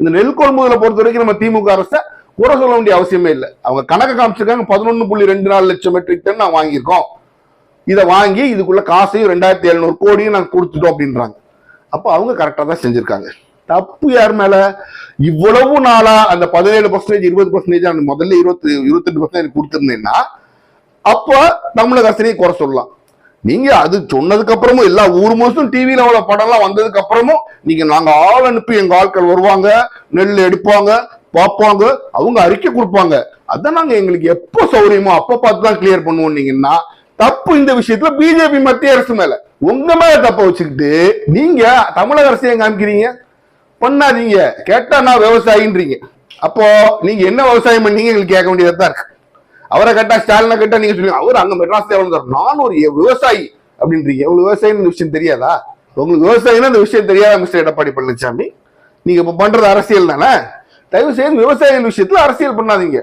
இந்த நெல் கொள்முதலை பொறுத்த வரைக்கும் நம்ம திமுக அரசை குறை சொல்ல வேண்டிய அவசியமே இல்லை. அவங்க கணக்கு காமிச்சிருக்காங்க பதினொன்னு புள்ளி ரெண்டு நாலு லட்சம் மெட்ரிக் டன் நான் வாங்கியிருக்கோம். இதை வாங்கி இதுக்குள்ள காசையும் ரெண்டாயிரத்தி எழுநூறு கோடியும் நாங்கள் கொடுத்துட்டோம் அப்படின்றாங்க. அப்போ அவங்க கரெக்டாக தான் செஞ்சிருக்காங்க. தப்பு யார் மேல? இவ்வளவு நாளா அந்த பதினேழு பர்சன்டேஜ் இருபது பர்சன்டேஜ் அந்த முதல்ல இருபத்தி இருபத்தெட்டு பர்சன்டேஜ் கொடுத்துருந்தேன்னா அப்போ தமிழக அரசனையும் குறை சொல்லலாம். நீங்க அது சொன்னதுக்கு அப்புறமும் எல்லா ஊர் மாசம் டிவியில அவ்வளவு படம்லாம் வந்ததுக்கு அப்புறமும் நீங்க நாங்க ஆள் அனுப்பி எங்க ஆட்கள் வருவாங்க நெல் எடுப்பாங்க பார்ப்பாங்க அவங்க அறிக்கை கொடுப்பாங்க. அதான் நாங்க எங்களுக்கு எப்போ சௌரியமோ அப்ப பார்த்து தான் கிளியர் பண்ணுவோம் நீங்கன்னா தப்பு இந்த விஷயத்துல பிஜேபி மத்திய அரசு மேல. உங்க மேல தப்ப வச்சுக்கிட்டு நீங்க தமிழக அரசு காமிக்கிறீங்க? பண்ணாதீங்க. கேட்டா நான் விவசாயின்றீங்க. அப்போ நீங்க என்ன விவசாயம் பண்ணீங்க எங்களுக்கு கேட்க வேண்டியதா இருக்கு. அவரை கேட்டா ஸ்டாலினை கேட்டா நீங்க சொல்லுங்க அவர் அங்க மெட்ராஸ் தேவன் நான் ஒரு விவசாயி அப்படின்றீங்க உங்களுக்கு விவசாயம் இந்த விஷயம் தெரியாதா? உங்களுக்கு விவசாயினா இந்த விஷயம் தெரியாத மிஸ்டர் எடப்பாடி பழனிசாமி நீங்க இப்ப பண்றது அரசியல் தானே? தயவு செய்து விவசாயிகள் விஷயத்துல அரசியல் பண்ணாதீங்க.